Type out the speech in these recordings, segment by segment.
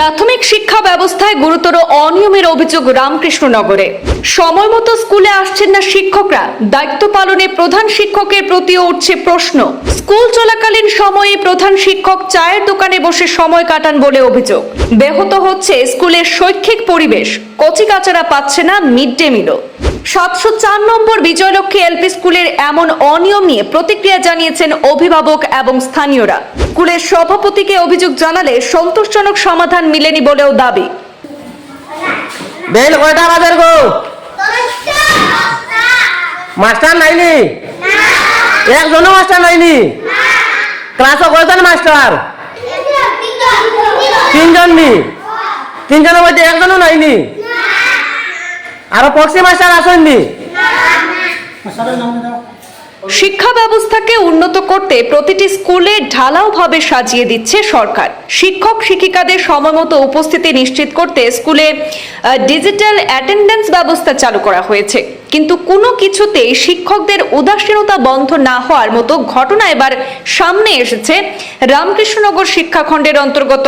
প্রাথমিক শিক্ষা ব্যবস্থায় গুরুতর অনিয়মের অভিযোগ রামকৃষ্ণনগরে। সময় মতো স্কুলে আসছেন না শিক্ষকরা। দায়িত্ব পালনে প্রধান শিক্ষকের প্রতিও উঠছে প্রশ্ন। স্কুল চলাকালীন সময়ে প্রধান শিক্ষক চায়ের দোকানে বসে সময় কাটান বলে অভিযোগ। ব্যাহত হচ্ছে স্কুলের শৈক্ষিক পরিবেশ। কচিকাচারা পাচ্ছে না মিড ডে মিলও। সাতশো চার নম্বর বিজয়লক্ষ্মী এলপি স্কুলের এমন অনিয়ম নিয়ে প্রতিক্রিয়া জানিয়েছেন অভিভাবক এবং স্থানীয়রা। স্কুলের সভাপতিকে অভিযোগ জানালে সন্তোষজনক সমাধান মিলেনি বলেও দাবি। বেল কয়টা বাজার গো? মাস্টার নাইনি? একজনও মাস্টার নাইনি? ক্লাসও কয়জন মাস্টার? তিনজন নি তিনজনের মধ্যে একজনও নাইনি? আরও পক্সি মাস্টার আসেননি শিক্ষা ব্যবস্থাকে উন্নত করতে প্রতিটি স্কুলে ঢালাওভাবে সাজিয়ে দিচ্ছে সরকার। শিক্ষক শিক্ষিকাদের সময়মতো উপস্থিতি নিশ্চিত করতে স্কুলে ডিজিটাল অ্যাটেন্ডেন্স ব্যবস্থা চালু করা হয়েছে। কিন্তু কোনো কিছুতেই শিক্ষকদের উদাসীনতা বন্ধ না হওয়ার মতো ঘটনা এবার সামনে এসেছে। রামকৃষ্ণনগর শিক্ষাখণ্ডের অন্তর্গত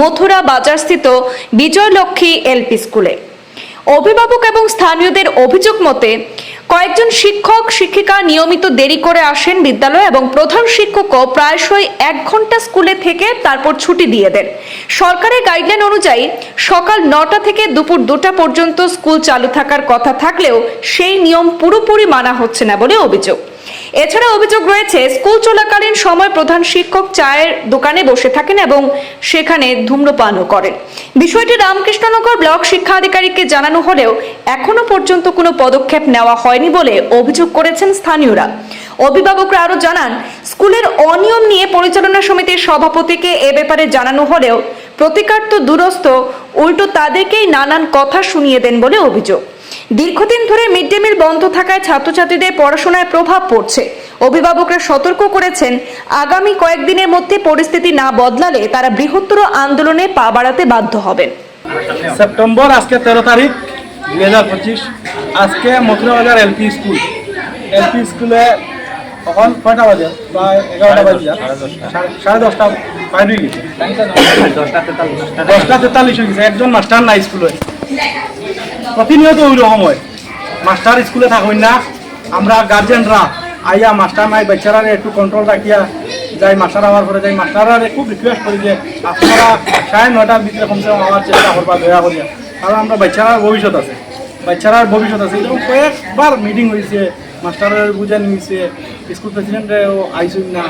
মথুরা বাজারস্থিত বিজয়লক্ষ্মী এলপি স্কুলে। অভিভাবক এবং স্থানীয়দের অভিযোগ মতে, কয়েকজন শিক্ষক, শিক্ষিকা নিয়মিত দেরি করে আসেন বিদ্যালয়ে এবং প্রধান শিক্ষকও প্রায়শই এক ঘণ্টা স্কুলে থেকে তারপর ছুটি দিয়ে দেন। সরকারের গাইডলাইন অনুযায়ী, সকাল নটা থেকে দুপুর দুটা পর্যন্ত স্কুল চালু থাকার কথা থাকলেও সেই নিয়ম পুরোপুরি মানা হচ্ছে না বলে অভিযোগ। এছাড়া অভিযোগ রয়েছে, স্কুল চলাকালীন সময় প্রধান শিক্ষক চায়ের দোকানে বসে থাকেন এবং সেখানে ধূম্রপানও করেন। বিষয়টি রামকৃষ্ণনগর ব্লক শিক্ষা আধিকারিককে জানানো হলেও এখনও পর্যন্ত কোনো পদক্ষেপ নেওয়া হয়নি বলে অভিযোগ করেছেন স্থানীয়রা। অভিভাবকরা আরও জানান, স্কুলের অনিয়ম নিয়ে পরিচালনা সমিতির সভাপতিকে এ ব্যাপারে জানানো হলেও প্রতিকার তো দূরস্থ উল্টো তাদেরকেই নানান কথা শুনিয়ে দেন বলে অভিযোগ। দীর্ঘদিন ধরে মিড ডে মিল বন্ধ থাকায় ছাত্রছাত্রীদের পড়াশোনায় প্রভাব পড়ছে। অভিভাবকরা সতর্ক করেছেন আগামী কয়েকদিনের মধ্যে পরিস্থিতি না বদলালে তারা বৃহত্তর আন্দোলনে পা বাড়াতে বাধ্য হবেন। সেপ্টেম্বর আজকে তেরো তারিখ দুই হাজার পঁচিশ। আজকে মথুরা বাজার এলপি স্কুল। এলপি স্কুলে তখন কয়টা বাজে? প্রায় এগারোটা বাজে সাড়ে- দশটা। বাইর গেছে দশটা তেতাল্লিশ হয়ে গেছে একজন মাস্টার নাই স্কুলে। প্রতিনিয়ত ওই রকম হয়। মাস্টার স্কুলে থাকুন না, আমরা গার্জেনরা আইয়া মাস্টার নাই বাচ্চারা একটু কন্ট্রোল রাখিয়া যাই মাস্টার আমার পরে যাই। মাস্টাররা খুব রিকোয়েস্ট করি যে, আপনারা সাড়ে নয়টার ভিতরে কমসে কম আমার চেষ্টা করবা, দয়া করিয়া। কারণ আমরা বাচ্চারার ভবিষ্যৎ আছে। বাচ্চারার ভবিষ্যৎ আছে। এরকম কয়েকবার মিটিং হয়েছে মাস্টারের বুঝানি হয়েছে স্কুল প্রেসিডেন্টও আইসুন না।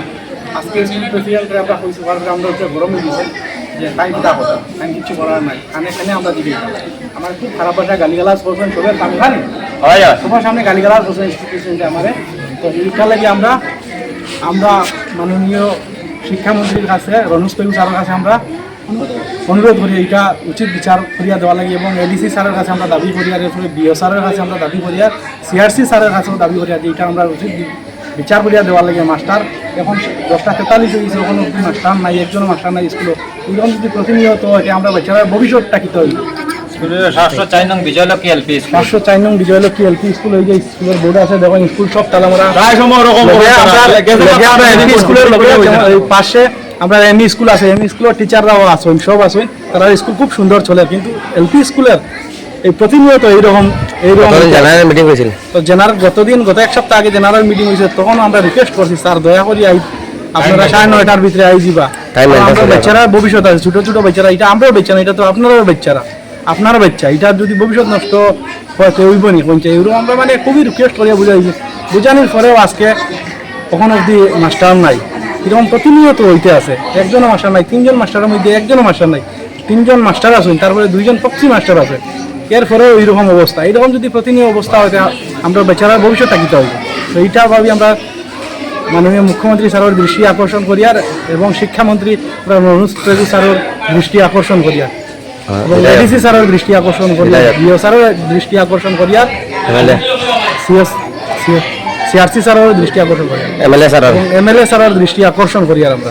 আজকে স্কুল প্রেসিডেন্টে আমরা কইছি আমরা হচ্ছে গরমে দিয়েছে যে তাই দিদা কথা। তাই কিছু করার নাই। খানে খানে আমরা দিবি আমার খুব খারাপ ভাষায় গালিগালাজ করছেন সবের আমি খানি সবার সামনে গালিগালাজ করছেন স্কুল প্রেসিডেন্টে তো এইটার লাগে আমরা আমরা মাননীয় শিক্ষামন্ত্রীর কাছে রনোজ পেগু স্যারের কাছে আমরা অনুরোধ করি এটা উচিত বিচার করিয়া দেওয়া লাগে এবং এডিসি স্যারের কাছে আমরা দাবি করি আর এরপরে বিও স্যারের কাছে আমরা দাবি করি আর সিআরসি স্যারের কাছেও দাবি করি আর এটা আমরা উচিত বিচার করিয়া দেওয়া লাগে মাস্টার। এখন দশটা তেতাল্লিশ হয়ে গেছে ওখানে মাস্টার নাই একজনও মাস্টার নাই স্কুলে। এরকম যদি প্রতিনিয়ত হয় আমরা বাচ্চারা ভবিষ্যৎটা কি তৈরি? সাতশো চার নং বিজয়লক্ষ্মী এলপি স্কুল। পাঁচশো চার নং বিজয়লক্ষ্মী এলপি স্কুল ওই যে স্কুলের বোর্ড আছে দেখো স্কুল সব তালামারা। প্রায় সময় ওরকম আমরা- তারা। লগে গেছে আমরা আমরা এমপি এমপি স্কুলের লগে স্কুলের যেমন এই পাশে আমরা এমই স্কুল আছে এমই স্কুলের টিচাররাও আছেন সব আছেন তারা স্কুল খুব সুন্দর চলে কিন্তু এলপি স্কুলের এই প্রতিনিয়ত এইরকম এইরকম জেনারেল মিটিং হয়েছিল। তো জেনারেল গতদিন গত এক সপ্তাহ আগে জেনারেল মিটিং হয়েছে তখন আমরা রিকোয়েস্ট করছি স্যার দয়া করি আই আপনারা সাড়ে নয়টার ভিতরে আই যাবা আমরা বাচ্চারা ভবিষ্যৎ আছে ছোট ছোট বাচ্চারা এটা আমরাও বাচ্চা না এটা তো আপনারাও বাচ্চারা আপনারা বাচ্চা এটা যদি ভবিষ্যৎ নষ্ট হয় তো হইব নি কোনটা আমরা মানে খুবই রিকোয়েস্ট করিয়া বুঝাই বুঝানোর পরেও আজকে কখন অবধি মাস্টার নাই এরকম প্রতিনিয়ত হইতে আছে। একজনও মাস্টার নাই তিনজন মাস্টারের মধ্যে একজনও মাস্টার নাই। তিনজন মাস্টার আছেন তারপরে দুইজন পক্ষী মাস্টার আছে। এরপরেও এইরকম অবস্থা। এইরকম যদি প্রতিনিয়ত অবস্থা হয় আমরা বেচারার ভবিষ্যৎ থাকিতে হবে তো এইটা ভাবি আমরা মাননীয় মুখ্যমন্ত্রী স্যারের দৃষ্টি আকর্ষণ করিয়ার এবং শিক্ষামন্ত্রী মনোজ প্রেজু স্যারের দৃষ্টি আকর্ষণ করিয়ার। এবং এডিসি স্যারের দৃষ্টি আকর্ষণ করিয়ার বিও স্যারের দৃষ্টি আকর্ষণ করিয়ার এমএলএ। সিএস সিআরসি স্যারের দৃষ্টি আকর্ষণ করিয়ার। এমএলএ স্যারের দৃষ্টি আকর্ষণ করিয়ার আমরা।